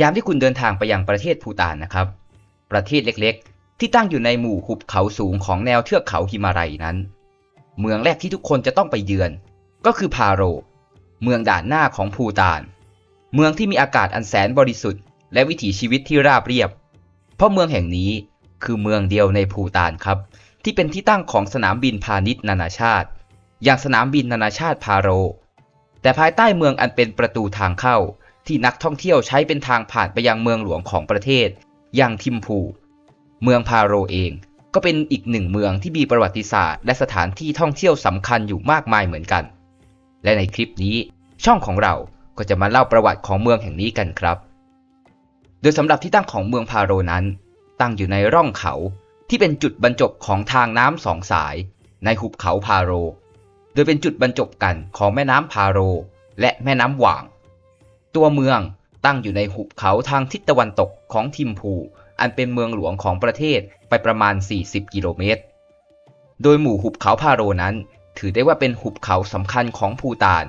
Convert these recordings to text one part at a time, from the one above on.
ยามที่คุณเดินทางไปยังประเทศภูฏานนะครับ ประเทศเล็กๆ ที่ตั้งอยู่ในหมู่หุบเขาสูงของแนวเทือกเขาหิมาลัยนั้น เมืองแรกที่ทุกคนจะต้องไปเยือน ก็คือพาโร เมืองด่านหน้าของภูฏาน เมืองที่มีอากาศอันแสนบริสุทธิ์ และวิถีชีวิตที่ราบเรียบ เพราะเมืองแห่งนี้คือเมืองเดียวในภูฏานครับ ที่เป็นที่ตั้งของสนามบินพาณิชย์นานาชาติ อย่างสนามบินนานาชาติพาโร แต่ภายใต้เมืองอันเป็นประตูทางเข้า ที่นักท่องเที่ยวใช้เป็นทางผ่านไปยังเมืองหลวงของประเทศ อย่างทิมพู เมืองพาโรเอง ก็เป็นอีกหนึ่งเมืองที่มีประวัติศาสตร์ และสถานที่ท่องเที่ยวสำคัญอยู่มากมายเหมือนกัน และในคลิปนี้ช่องของเราก็จะมาเล่าประวัติของเมืองแห่งนี้กันครับ โดยสำหรับที่ตั้งของเมืองพาโรนั้น ตั้งอยู่ในร่องเขาที่เป็นจุดบรรจบของทางน้ำสองสาย ในหุบเขาพาโร โดยเป็นจุดบรรจบกันของแม่น้ำพาโร และแม่น้ำหว่าง ตัวเมืองตั้งอยู่ในหุบเขาทางทิศตะวันตกของทิมพู อันเป็นเมืองหลวงของประเทศไปประมาณ 40 กิโลเมตร โดยหมู่หุบเขาพาโรนั้น ถือได้ว่าเป็นหุบเขาสำคัญของภูตาน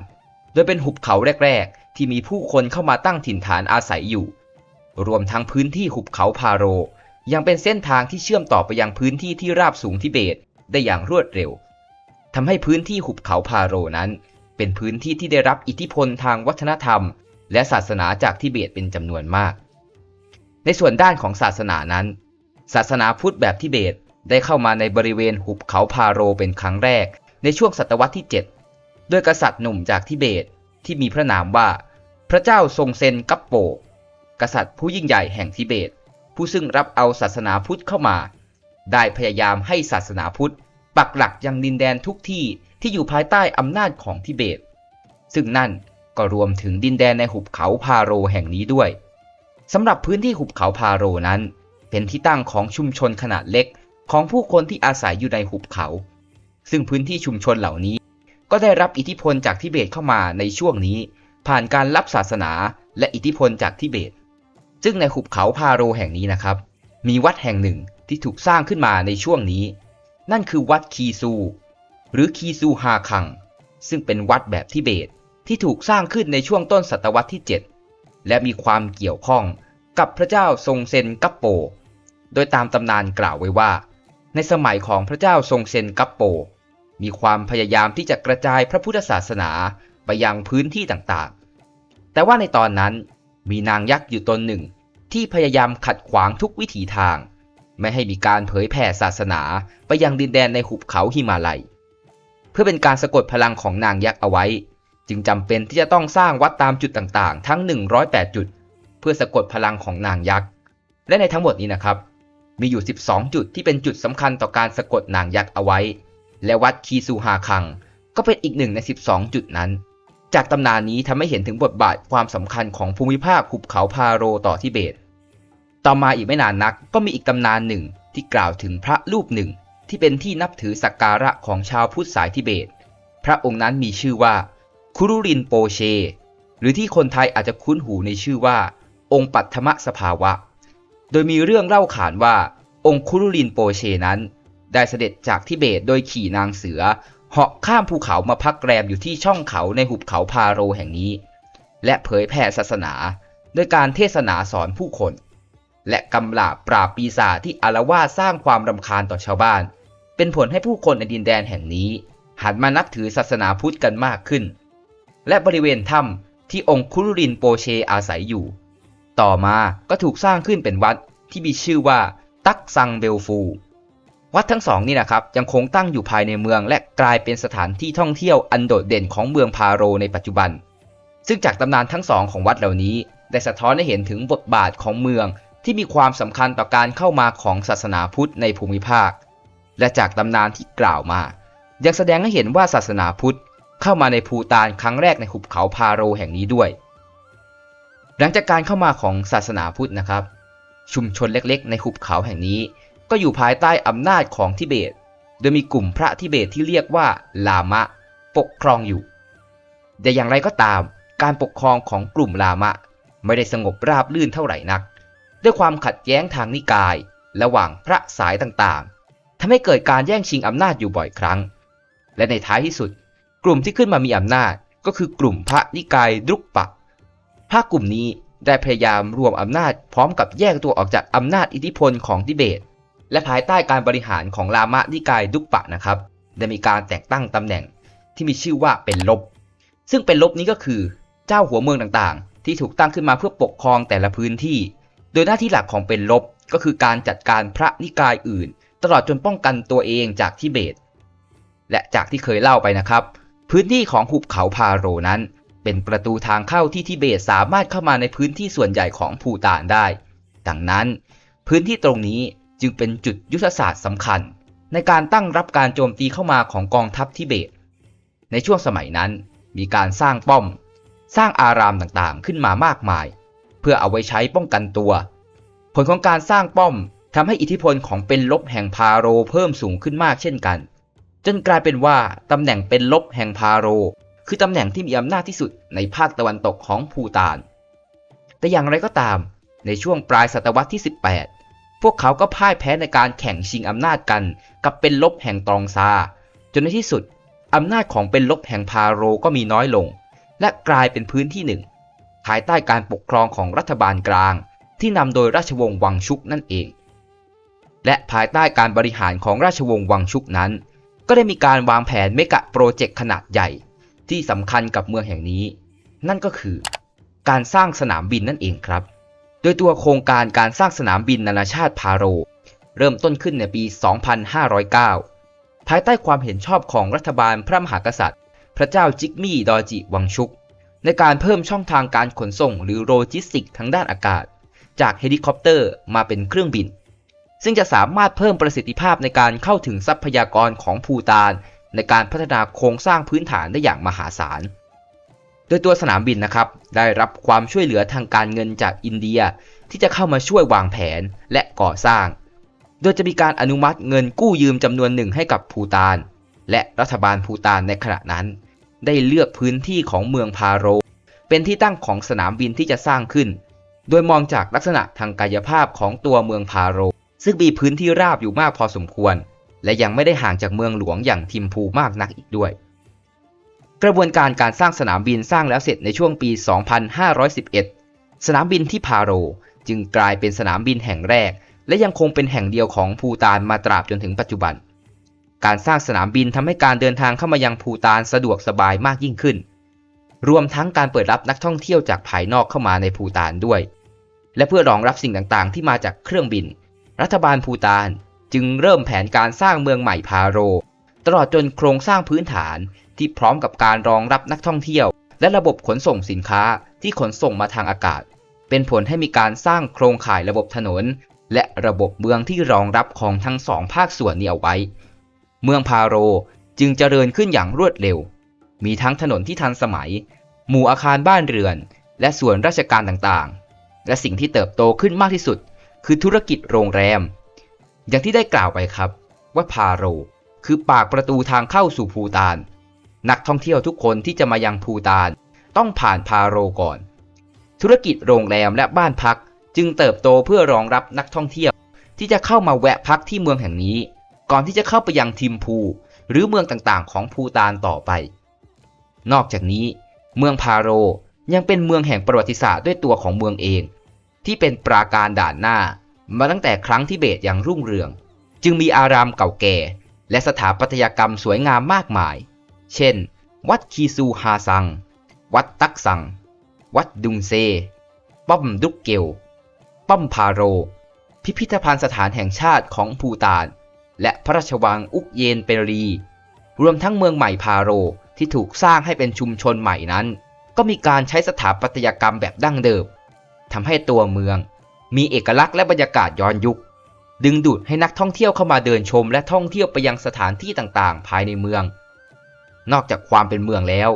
โดยเป็นหุบเขาแรก ๆ ที่มีผู้คนเข้ามาตั้งถิ่นฐานอาศัยอยู่ รวมทั้งพื้นที่หุบเขาพาโร ยังเป็นเส้นทางที่เชื่อมต่อไปยังพื้นที่ที่ราบสูงทิเบตได้อย่างรวดเร็วทำให้พื้นที่หุบเขาพาโรนั้น เป็นพื้นที่ที่ได้รับอิทธิพลทางวัฒนธรรม และศาสนาจากทิเบตเป็นจำนวนมาก ในส่วนด้านของศาสนานั้น ศาสนาพุทธแบบทิเบตได้เข้ามาในบริเวณหุบเขาพาโรเป็นครั้งแรก ในช่วงศตวรรษที่ 7 ด้วยกษัตริย์หนุ่มจากทิเบตที่มีพระนามว่า พระเจ้าทรงเซนกัปโป กษัตริย์ผู้ยิ่งใหญ่แห่งทิเบต ผู้ซึ่งรับเอาศาสนาพุทธเข้ามา ได้พยายามให้ศาสนาพุทธ ปักหลักยังดินแดนทุกที่ที่อยู่ภายใต้อำนาจของทิเบต ซึ่งนั่น ก็รวมถึงดินแดนในหุบเขาพาโรแห่งนี้ด้วยสำหรับพื้นที่หุบเขาพาโรนั้น เป็นที่ตั้งของชุมชนขนาดเล็กของผู้คนที่อาศัยอยู่ในหุบเขา ซึ่งพื้นที่ชุมชนเหล่านี้ ก็ได้รับอิทธิพลจากทิเบตเข้ามาในช่วงนี้ ผ่านการรับศาสนาและอิทธิพลจากทิเบต ซึ่งในหุบเขาพาโรแห่งนี้นะครับ มีวัดแห่งหนึ่งที่ถูกสร้างขึ้นมาในช่วงนี้ นั่นคือวัดคีซู หรือคีซูฮาคัง ซึ่งเป็นวัดแบบทิเบต ที่ถูกสร้างขึ้นในช่วงต้นศตวรรษที่ 7 และมีความเกี่ยวข้องกับพระเจ้าทรงเซนกัปโป โดยตามตำนานกล่าวไว้ว่า ในสมัยของพระเจ้าทรงเซนกัปโป มีความพยายามที่จะกระจายพระพุทธศาสนาไปยังพื้นที่ต่างๆ แต่ว่าในตอนนั้นมีนางยักษ์อยู่ตนหนึ่ง ที่พยายามขัดขวางทุกวิถีทาง ไม่ให้มีการเผยแผ่ศาสนาไปยังดินแดนในหุบเขาหิมาลัย เพื่อเป็นการสะกดพลังของนางยักษ์เอาไว้ จึงจำเป็นที่จะต้องสร้างวัดตามจุดต่างๆ ทั้ง 108 จุด เพื่อสะกดพลังของนางยักษ์ และในทั้งหมดนี้นะครับ มีอยู่ 12 จุดที่เป็นจุดสำคัญต่อการสะกดนางยักษ์เอาไว้ และวัดคีซูฮาคัง ก็เป็นอีกหนึ่งใน 12 จุดนั้น จากตำนานนี้ทำให้เห็นถึงบทบาทความสำคัญของภูมิภาคหุบเขาพาโรต่อทิเบต ต่อมาอีกไม่นานนักก็มีอีกตำนานหนึ่งที่กล่าวถึงพระรูปหนึ่ง ที่เป็นที่นับถือสักการะของชาวพุทธสายทิเบต พระองค์นั้นมีชื่อว่า คุรุรินโปเช หรือที่คนไทยอาจจะคุ้นหูในชื่อว่า องค์ปัตถมสภาวะ โดยมีเรื่องเล่าขานว่า องค์คุรุรินโปเชนั้น ได้เสด็จจากทิเบตโดยขี่นางเสือเหาะข้ามภูเขามาพักแรมอยู่ที่ช่องเขาในหุบเขาพาโรแห่งนี้ และเผยแผ่ศาสนาด้วยการเทศนาสอนผู้คน และกำลาบปราบปีศาจที่อารวาสสร้างความรำคาญต่อชาวบ้าน เป็นผลให้ผู้คนในดินแดนแห่งนี้ หันมานับถือศาสนาพุทธกันมากขึ้น และบริเวณถ้ำที่องค์คุรุรินโปเชอาศัยอยู่ ต่อมาก็ถูกสร้างขึ้นเป็นวัดที่มีชื่อว่าตักซังเบลฟู วัดทั้งสองนี่นะครับยังคงตั้งอยู่ภายในเมือง และกลายเป็นสถานที่ท่องเที่ยวอันโดดเด่นของเมืองพาโรในปัจจุบัน ซึ่งจากตำนานทั้งสองของวัดเหล่านี้ ได้สะท้อนให้เห็นถึงบทบาทของเมืองที่มีความสำคัญต่อการเข้ามาของศาสนาพุทธในภูมิภาค และจากตำนานที่กล่าวมา ยังแสดงให้เห็นว่าศาสนาพุทธ เข้ามาในภูตานครั้งแรกในหุบเขาพาโรแห่งนี้ด้วย หลังจากการเข้ามาของศาสนาพุทธนะครับ ชุมชนเล็กๆ ในหุบเขาแห่งนี้ ก็อยู่ภายใต้อำนาจของทิเบต โดยมีกลุ่มพระทิเบตที่เรียกว่าลามะ ปกครองอยู่ แต่อย่างไรก็ตาม การปกครองของกลุ่มลามะ ไม่ได้สงบราบลื่นเท่าไหร่นัก ด้วยความขัดแย้งทางนิกาย ระหว่างพระสายต่างๆทำให้เกิดการแย่งชิงอำนาจอยู่บ่อยครั้ง และในท้ายที่สุด กลุ่มที่ขึ้นมามีอำนาจก็คือกลุ่มพระนิกายดรุกปะพระกลุ่มนี้ได้พยายามรวมอำนาจพร้อมกับแยกตัวออกจากอำนาจอิทธิพลของทิเบต และภายใต้การบริหารของลามะนิกายดุกปะนะครับได้มีการแต่งตั้งตำแหน่งที่มีชื่อว่าเป็นลบ ซึ่งเป็นลบนี้ก็คือเจ้าหัวเมืองต่างๆ ที่ถูกตั้งขึ้นมาเพื่อปกครองแต่ละพื้นที่ โดยหน้าที่หลักของเป็นลบก็คือการจัดการพระนิกายอื่น ตลอดจนป้องกันตัวเองจากทิเบต และจากที่เคยเล่าไปนะครับ พื้นที่ของหุบเขาพาโรนั้น เป็นประตูทางเข้าที่ทิเบตสามารถเข้ามาในพื้นที่ส่วนใหญ่ของภูตานได้ ดังนั้น พื้นที่ตรงนี้จึงเป็นจุดยุทธศาสตร์สำคัญ ในการตั้งรับการโจมตีเข้ามาของกองทัพทิเบต ในช่วงสมัยนั้นมีการสร้างป้อม สร้างอารามต่างๆขึ้นมามากมาย เพื่อเอาไว้ใช้ป้องกันตัว ผลของการสร้างป้อมทำให้อิทธิพลของเป็นลบแห่งพาโรเพิ่มสูงขึ้นมากเช่นกัน จนกลายเป็นว่าตำแหน่งเป็นลบแห่งพาโร คือตำแหน่งที่มีอำนาจที่สุดในภาคตะวันตกของภูตาน แต่อย่างไรก็ตาม ในช่วงปลายศตวรรษที่ 18 พวกเขาก็พ่ายแพ้ในการแข่งชิงอำนาจกันกับเป็นลบแห่งตองซา จนในที่สุดอำนาจของเป็นลบแห่งพาโรก็มีน้อยลง และกลายเป็นพื้นที่หนึ่งภายใต้การปกครองของรัฐบาลกลาง ที่นำโดยราชวงศ์วังชุกนั่นเอง และภายใต้การบริหารของราชวงศ์วังชุกนั้น ก็ได้มีการวางแผนเมกะโปรเจกต์ขนาดใหญ่ ที่สำคัญกับเมืองแห่งนี้ นั่นก็คือ การสร้างสนามบินนั่นเองครับ โดยตัวโครงการการสร้างสนามบินนานาชาติพาโร เริ่มต้นขึ้นในปี 2509 ภายใต้ความเห็นชอบของรัฐบาลพระมหากษัตริย์ พระเจ้าจิกมี่ดอจิวังชุก ในการเพิ่มช่องทางการขนส่งหรือโลจิสติกทางด้านอากาศ จากเฮลิคอปเตอร์มาเป็นเครื่องบิน ซึ่งจะสามารถเพิ่มประสิทธิภาพในการเข้าถึงทรัพยากรของภูตาน ในการพัฒนาโครงสร้างพื้นฐานได้อย่างมหาศาล โดยตัวสนามบินนะครับ ได้รับความช่วยเหลือทางการเงินจากอินเดียที่จะเข้ามาช่วยวางแผนและก่อสร้าง โดยจะมีการอนุมัติเงินกู้ยืมจำนวนหนึ่งให้กับภูตาน และรัฐบาลภูตานในขณะนั้น ได้เลือกพื้นที่ของเมืองพาโร เป็นที่ตั้งของสนามบินที่จะสร้างขึ้น โดยมองจากลักษณะทางกายภาพของตัวเมืองพาโร ซึ่งมีพื้นที่ราบอยู่มากพอสมควร และยังไม่ได้ห่างจากเมืองหลวงอย่างทิมพูมากนักอีกด้วย กระบวนการการสร้างสนามบินสร้างแล้วเสร็จในช่วงปี 2511 สนามบินที่พาโร จึงกลายเป็นสนามบินแห่งแรก และยังคงเป็นแห่งเดียวของภูตานมาตราบจนถึงปัจจุบัน การสร้างสนามบินทำให้การเดินทางเข้ามายังภูตานสะดวกสบายมากยิ่งขึ้น รวมทั้งการเปิดรับนักท่องเที่ยวจากภายนอกเข้ามาในภูตานด้วย และเพื่อรองรับสิ่งต่างๆ ที่มาจากเครื่องบิน รัฐบาลภูตานจึงเริ่มแผนการสร้างเมืองใหม่พาโร ตลอดจนโครงสร้างพื้นฐานที่พร้อมกับการรองรับนักท่องเที่ยว และระบบขนส่งสินค้าที่ขนส่งมาทางอากาศ เป็นผลให้มีการสร้างโครงข่ายระบบถนน และระบบเมืองที่รองรับของทั้งสองภาคส่วนนี้เอาไว้ เมืองพาโรจึงเจริญขึ้นอย่างรวดเร็ว มีทั้งถนนที่ทันสมัย หมู่อาคารบ้านเรือน และส่วนราชการต่างๆ และสิ่งที่เติบโตขึ้นมากที่สุด คือธุรกิจโรงแรม อย่างที่ได้กล่าวไปครับ ว่าพาโร คือปากประตูทางเข้าสู่ภูตาน นักท่องเที่ยวทุกคนที่จะมายังภูตาน ต้องผ่านพาโรก่อน ธุรกิจโรงแรมและบ้านพักจึงเติบโตเพื่อรองรับนักท่องเที่ยว ที่จะเข้ามาแวะพักที่เมืองแห่งนี้ ก่อนที่จะเข้าไปยังทิมพู หรือเมืองต่างๆ ของภูตานต่อไป นอกจากนี้ เมืองพาโรยังเป็นเมืองแห่งประวัติศาสตร์ด้วยตัวของเมืองเอง ที่เป็นปราการด่านหน้า มาตั้งแต่ครั้งที่เบตยังรุ่งเรือง จึงมีอารามเก่าแก่ และสถาปัตยกรรมสวยงามมากมาย เช่น วัดคีซูฮาซัง วัดตักซัง วัดดุงเซ ป้อมดุกเกล ป้อมพาโร พิพิธภัณฑ์สถานแห่งชาติของภูตาน และพระราชวังอุกเยนเปรี รวมทั้งเมืองใหม่พาโรที่ถูกสร้างให้เป็นชุมชนใหม่นั้น ก็มีการใช้สถาปัตยกรรมแบบดั้งเดิมทำให้ตัวเมือง มีเอกลักษณ์และบรรยากาศย้อนยุค ดึงดูดให้นักท่องเที่ยวเข้ามาเดินชม และท่องเที่ยวไปยังสถานที่ต่างๆ ภายในเมือง นอกจากความเป็นเมืองแล้ว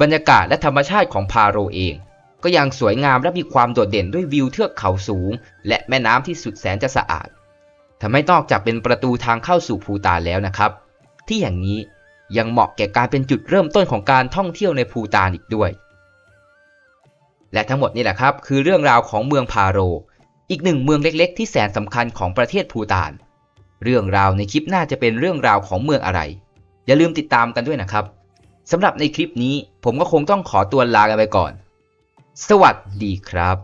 บรรยากาศและธรรมชาติของพาโรเอง ก็ยังสวยงามและมีความโดดเด่นด้วยวิวเทือกเขาสูง และแม่น้ำที่สุดแสนจะสะอาดทำให้นอกจากเป็นประตูทางเข้าสู่ภูตานแล้วนะครับ ที่อย่งนี้ยังเหมาะแก่การเป็นจุดเริ่มต้นของการท่องเที่ยวในภูตานอีกด้วย และทั้งหมดนี่แหละครับ คือเรื่องราวของเมืองพาโร อีกหนึ่งเมืองเล็กๆ ที่แสนสำคัญของประเทศภูตาน เรื่องราวในคลิปหน้าจะเป็นเรื่องราวของเมืองอะไร อย่าลืมติดตามกันด้วยนะครับสำหรับในคลิปนี้ผมก็คงต้องขอตัวลากันไปก่อน สวัสดีครับ